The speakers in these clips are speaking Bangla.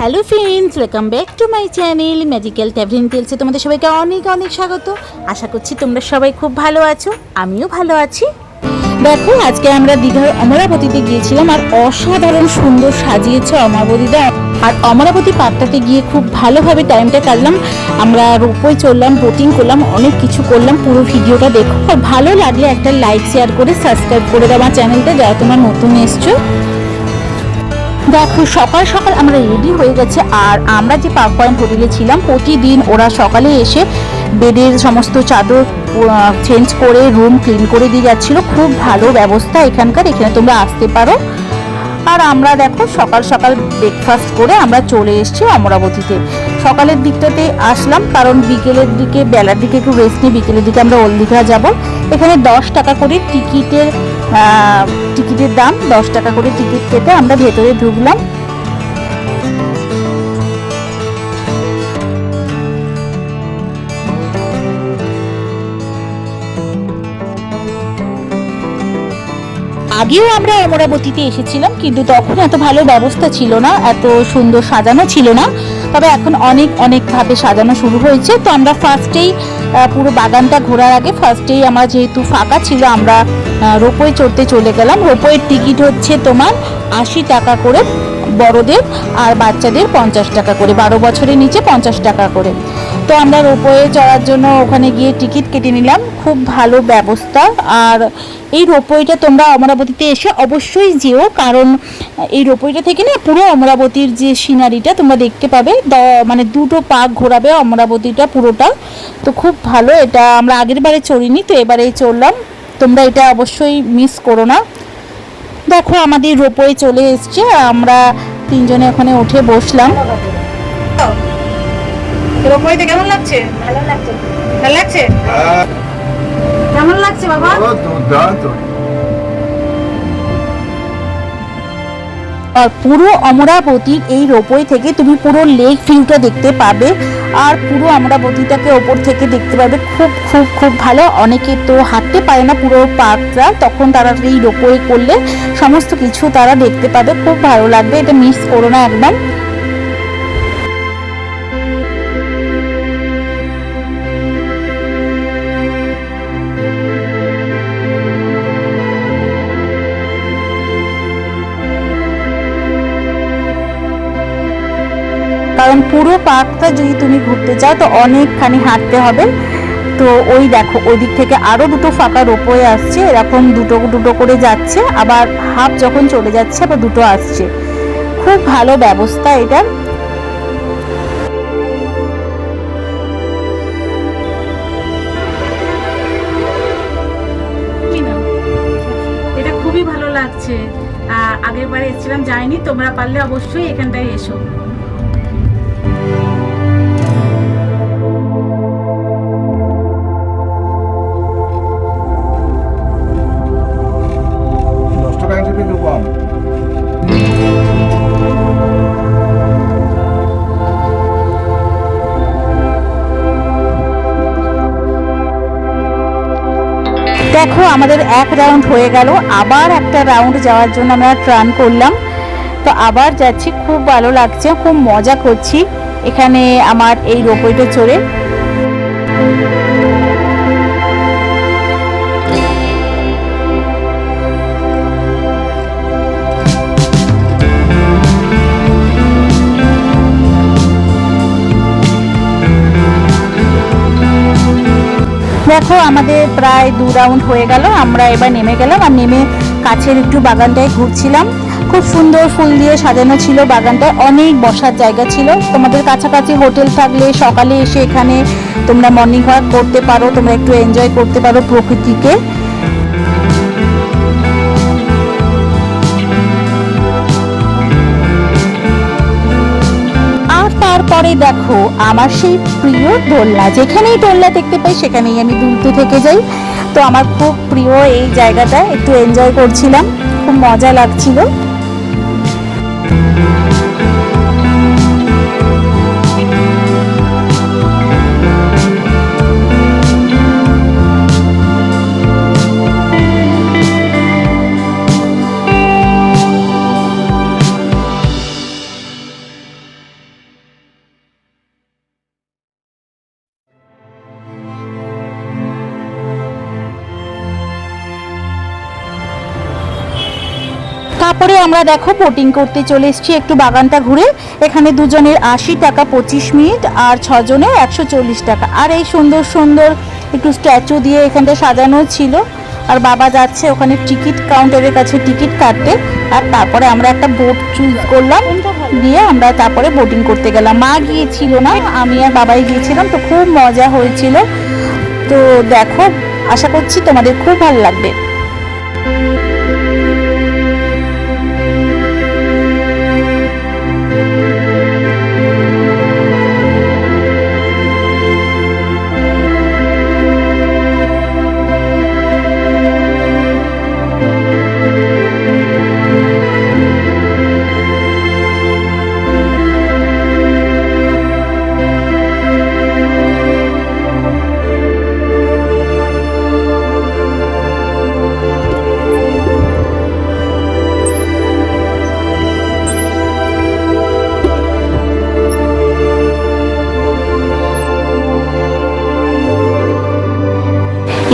Hello friends welcome back to my channel magical tavern টেলসে তোমাদের সবাইকে অনেক অনেক স্বাগত। আশা করছি তোমরা সবাই খুব ভালো আছো, আমিও ভালো আছি। দেখো, আজকে আমরা দীঘার অমরাবতীতে গিয়েছিলাম আর অসাধারণ সুন্দর সাজিয়েছে অমরাবতীটা আর অমরাবতী পার্কটাতে গিয়ে খুব ভালোভাবে টাইমটা কাটলাম। আমরা রোপওয়ে চললাম বোটিং করলাম, অনেক কিছু করলাম। পুরো ভিডিওটা দেখো। আর ভালো লাগলে একটা লাইক শেয়ার করে সাবস্ক্রাইব করে দাও আমার চ্যানেলটা যারা তোমার নতুন এসছো। দেখো, সকাল সকাল আমরা রেডি হয়ে গেছে। আর আমরা যে পার্ক পয়েন্ট হোটেলে ছিলাম, প্রতিদিন ওরা সকালে এসে বেডের সমস্ত চাদর চেঞ্জ করে রুম ক্লিন করে দিয়ে যাচ্ছিল। খুব ভালো ব্যবস্থা এখানকার, এখানে তোমরা আসতে পারো। আর আমরা দেখো, সকাল সকাল ব্রেকফাস্ট করে আমরা চলে এসেছি অমরাবতীতে। সকালের দিকটাতে আসলাম, কারণ বিকেলের দিকে, বেলার দিকে একটু রেস্ট নিয়ে বিকেলের দিকে আমরা ওল দীঘা যাব। এখানে দশ টাকা করে টিকিটের টিকিটের দাম, দশ টাকা করে টিকিট কেটে আমরা ভেতরে ঢুকলাম। আগেও আমরা অমরাবতীতে এসেছিলাম, কিন্তু তখন এত ভালো ব্যবস্থা ছিল না, এত সুন্দর সাজানো ছিল না। তবে এখন অনেক অনেকভাবে সাজানো শুরু হয়েছে। তো আমরা ফার্স্টেই পুরো বাগানটা ঘোরার আগে ফার্স্টেই আমার যেহেতু ফাঁকা ছিল, আমরা রোপওয়ে চড়তে চলে গেলাম। রোপওয়ের টিকিট হচ্ছে তোমার আশি টাকা করে বড়দের আর বাচ্চাদের পঞ্চাশ টাকা করে, বারো বছরের নিচে পঞ্চাশ টাকা করে। তো আমরা রোপওয়ে চড়ার জন্য ওখানে গিয়ে টিকিট কেটে নিলাম। খুব ভালো ব্যবস্থা। আর এই রোপওয়েটা তোমরা অমরাবতীতে এসে অবশ্যই যেও, কারণ এই রোপওয়েটা থেকে না পুরো অমরাবতীর যে সিনারিটা তোমরা দেখতে পাবে মানে দুটো পাক ঘোরাবে অমরাবতীটা পুরোটা। তো খুব ভালো, এটা আমরা আগের বারে চড়িনি, তো এবারেই চড়লাম। তোমরা এটা অবশ্যই মিস করো না। দেখো আমাদের রোপওয়ে চলে এসছে, আমরা তিনজনে ওখানে উঠে বসলাম। কেমন লাগছে? ভালো লাগছে। ভালো লাগছে? কেমন লাগছে বাবা? দুর্দান্ত। পুরো অমরাবতীর এই রোপওয়ে থেকে তুমি পুরো লেক ভিউটা দেখতে পাবে। আর পুরো অমরাবতীটাকে ওপর থেকে দেখতে পাবে। খুব খুব খুব ভালো। অনেকে তো হাঁটতে পারে না পুরো পার্কটা তখন তারা এই রোপওয়ে করলে সমস্ত কিছু তারা দেখতে পাবে। খুব ভালো লাগবে। এটা মিস করো না একদম। কারণ পুরো পার্কটা যদি তুমি ঘুরতে চাও, তো অনেকখানি হাঁটতে হবে। তো ওই দেখো ওই দিক থেকে আরও দুটো ফাঁকা রোপওয়ে আসছে, এরকম দুটো দুটো করে যাচ্ছে। আবার হাফ যখন চলে যাচ্ছে, আবার দুটো আসছে। খুব ভালো ব্যবস্থা এটা। খুবই ভালো লাগছে। আগের বারে এসেছিলাম, যাইনি, তোমরা পারলে অবশ্যই এখানটায় এসো। দেখো, আমাদের এক রাউন্ড হয়ে গেল। আবার একটা রাউন্ড যাওয়ার জন্য আমরা ট্রান করলাম। তো আবার যাচ্ছি, খুব ভালো লাগছে, খুব মজা করছি। এখানে আমার এই রোপওয়েটা চড়ে। দেখো, আমাদের প্রায় দু রাউন্ড হয়ে গেল। আমরা এবার নেমে গেলাম আর নেমে কাছের একটু বাগানটায় ঘুরছিলাম। খুব সুন্দর ফুল দিয়ে সাজানো ছিল বাগানটায়। অনেক বসার জায়গা ছিল। তোমাদের কাছাকাছি হোটেল থাকলে সকালে এসে এখানে তোমরা মর্নিং ওয়াক করতে পারো, তোমরা একটু এনজয় করতে পারো প্রকৃতিকে। তারপরে দেখো, আমার সেই প্রিয় দোলনা। যেখানেই দোলনা দেখতে পাই, সেখানেই আমি দুলতে থেকে যাই। তো আমার খুব প্রিয় এই জায়গাটা, একটু এনজয় করছিলাম। খুব মজা লাগছিল। তারপরে আমরা দেখো বোটিং করতে চলে এসেছি একটু বাগানটা ঘুরে। এখানে দুজনের আশি টাকা পঁচিশ মিনিট আর ছজনের একশো চল্লিশ টাকা। আর এই সুন্দর সুন্দর একটু স্ট্যাচু দিয়ে এখানটা সাজানো ছিল। আর বাবা যাচ্ছে ওখানে টিকিট কাউন্টারের কাছে টিকিট কাটতে। আর তারপরে আমরা একটা বোট চুজ করলাম। দিয়ে আমরা তারপরে বোটিং করতে গেলাম। মা গিয়েছিল না, আমি আর বাবাই গিয়েছিলাম, তো খুব মজা হয়েছিল। তো দেখো, আশা করছি তোমাদের খুব ভালো লাগবে।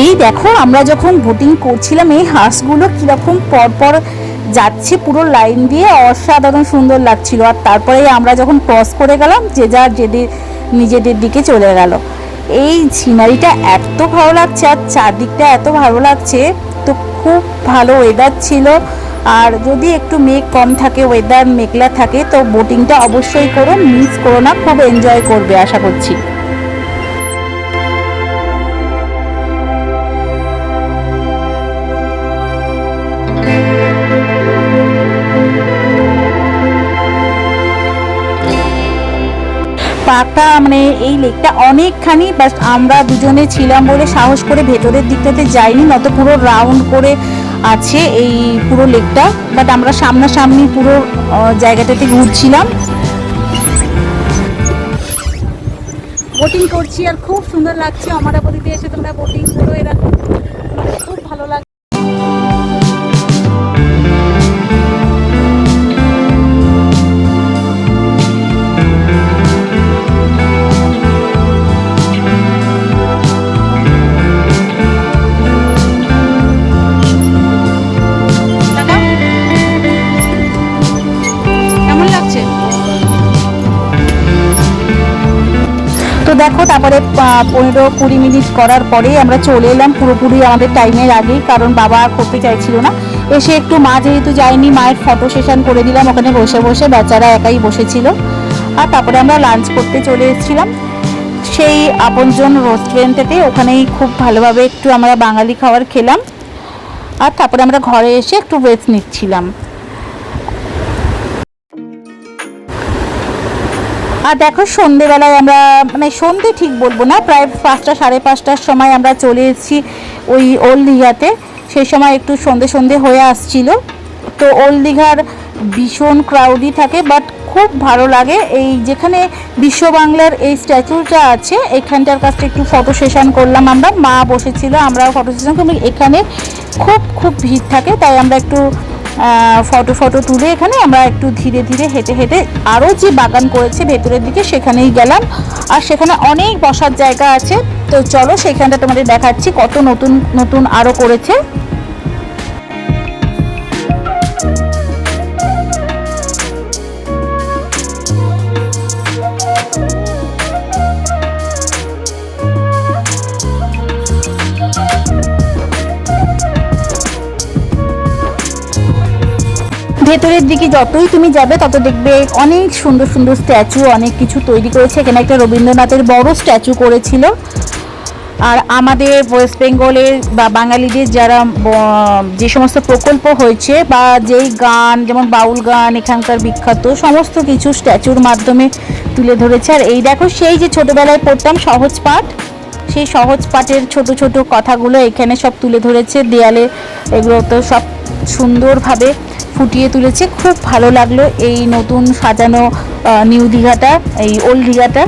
এই দেখো, আমরা যখন বোটিং করছিলাম, এই হাঁসগুলো কীরকম পরপর যাচ্ছে পুরো লাইন দিয়ে, অসাধারণ সুন্দর লাগছিল। আর তারপরে আমরা যখন ক্রস করে গেলাম, যে যার যেদের নিজেদের দিকে চলে গেল। এই সিনারিটা এত ভালো লাগছে, আর চারদিকটা এত ভালো লাগছে, তো খুব ভালো ওয়েদার ছিল। আর যদি একটু মেঘ কম থাকে ওয়েদার মেঘলা থাকে, তো বোটিংটা অবশ্যই করো মিস করো না, খুব এনজয় করবে, আশা করছি। পার্কটা মানে এই লেকটা অনেকখানি বাস আমরা দুজনে ছিলাম বলে সাহস করে ভেতরের দিকটাতে যাইনি, নত পুরো রাউন্ড করে আছে এই পুরো লেকটা বাট আমরা সামনাসামনি পুরো জায়গাটাতে ঘুরছিলাম। বোটিং করছি আর খুব সুন্দর লাগছে আমার অমরাবতীতে এসে তোমরা বোটিং করো এরকম তারপরে পনেরো কুড়ি মিনিট করার পরেই আমরা চলে এলাম। পুরোপুরি আমাদের টাইমের আগেই, কারণ বাবা করতে চাইছিল না। এসে একটু মা যেহেতু যায়নি, মায়ের ফটো সেশন করে দিলাম। ওখানে বসে বসে বেচারা একাই বসেছিল। আর তারপরে আমরা লাঞ্চ করতে চলে এসেছিলাম। সেই আপনজন রেস্টুরেন্টেতে ওখানেই খুব ভালোভাবে একটু আমরা বাঙালি খাবার খেলাম। আর তারপরে আমরা ঘরে এসে একটু রেস্ট নিচ্ছিলাম। আর দেখো সন্ধেবেলায় আমরা মানে সন্ধে ঠিক বলব না, প্রায় পাঁচটা, সাড়ে পাঁচটার সময় আমরা চলে এসেছি ওই ওল্ড দীঘাতে। সেই সময় একটু সন্ধে সন্ধে হয়ে আসছিল। তো ওল্ড দীঘার ভীষণ ক্রাউডি থাকে বাট খুব ভালো লাগে। এই যেখানে বিশ্ব বাংলার এই স্ট্যাচুটা আছে, এখানটার কাছে একটু ফটো সেশন করলাম আমরা। মা বসেছিল, আমরাও ফটো সেশন করলাম এখানে খুব খুব ভিড় থাকে, তাই আমরা একটু ফটো ফটো তুলে এখানে আমরা একটু ধীরে ধীরে হেঁটে হেঁটে আরও যে বাগান করেছে ভেতরের দিকে সেখানেই গেলাম। আর সেখানে অনেক বসার জায়গা আছে। তো চলো সেখানটা তোমাদের দেখাচ্ছি কত নতুন নতুন আরও করেছে। ভেতরের দিকে যতই তুমি যাবে, তত দেখবে অনেক সুন্দর সুন্দর স্ট্যাচু অনেক কিছু তৈরি করেছে। এখানে একটা রবীন্দ্রনাথের বড় স্ট্যাচু করেছিল। আর আমাদের ওয়েস্ট বেঙ্গলের বা বাঙালিদের যারা যে সমস্ত প্রকল্প হয়েছে বা যেই গান, যেমন বাউল গান, এখানকার বিখ্যাত, সমস্ত কিছু স্ট্যাচুর মাধ্যমে তুলে ধরেছে। আর এই দেখো, সেই যে ছোটোবেলায় পড়তাম সহজ পাঠ সেই সহজ পাঠের ছোট ছোট কথাগুলো এখানে সব তুলে ধরেছে, দেয়ালে এগুলো তো সব সুন্দরভাবে ফুটিয়ে তুলেছে। খুব ভালো লাগল এই নতুন সাজানো নিউ দীঘাটা, এই ওল্ড দীঘাটা।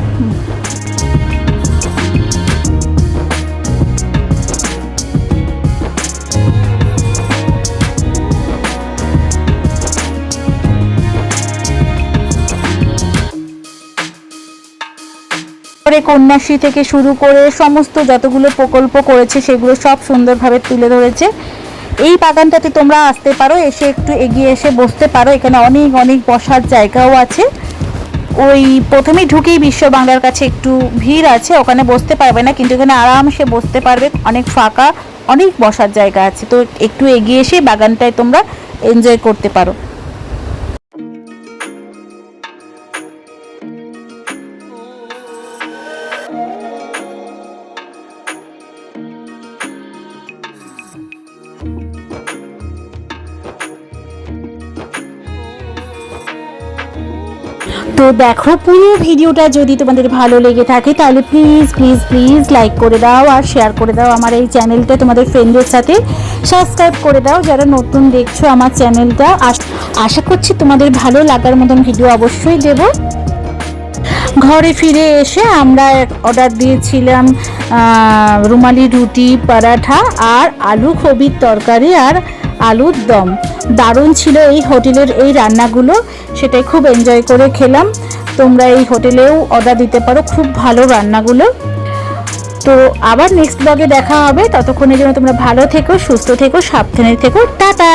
করে কন্যাশ্রী থেকে শুরু করে সমস্ত যতগুলো প্রকল্প করেছে, সেগুলো সব সুন্দরভাবে তুলে ধরেছে। এই বাগানটাতে তোমরা আসতে পারো, এসে একটু এগিয়ে এসে বসতে পারো। এখানে অনেক অনেক বসার জায়গাও আছে। ওই প্রথমেই ঢুকেই বিশ্ব বাংলার কাছে একটু ভিড় আছে, ওখানে বসতে পারবে না, কিন্তু এখানে আরামসে বসতে পারবে। অনেক ফাঁকা, অনেক বসার জায়গা আছে। তো একটু এগিয়ে এসে বাগানটায় তোমরা এনজয় করতে পারো। তো দেখো, পুরো ভিডিওটা যদি তোমাদের ভালো লেগে থাকে, তাহলে প্লিজ প্লিজ প্লিজ লাইক করে দাও আর শেয়ার করে দাও আমার এই চ্যানেলটা তোমাদের ফ্রেন্ডদের সাথে। সাবস্ক্রাইব করে দাও যারা নতুন দেখছ আমার চ্যানেলটা আশ- করছি তোমাদের ভালো লাগার মতন ভিডিও অবশ্যই দেবো। ঘরে ফিরে এসে আমরা অর্ডার দিয়েছিলাম রুমালি রুটি, পরাঠা আর আলু কবির তরকারি আর আলুর দম। দারুণ ছিল এই হোটেলের এই রান্নাগুলো, সেটাই খুব এনজয় করে খেলাম। তোমরা এই হোটেলেও অর্ডার দিতে পারো, খুব ভালো রান্নাগুলো। তো আবার নেক্সট ব্লগে দেখা হবে, ততক্ষণের জন্য তোমরা ভালো থেকো, সুস্থ থেকো, সাবধানে থেকো, টাটা!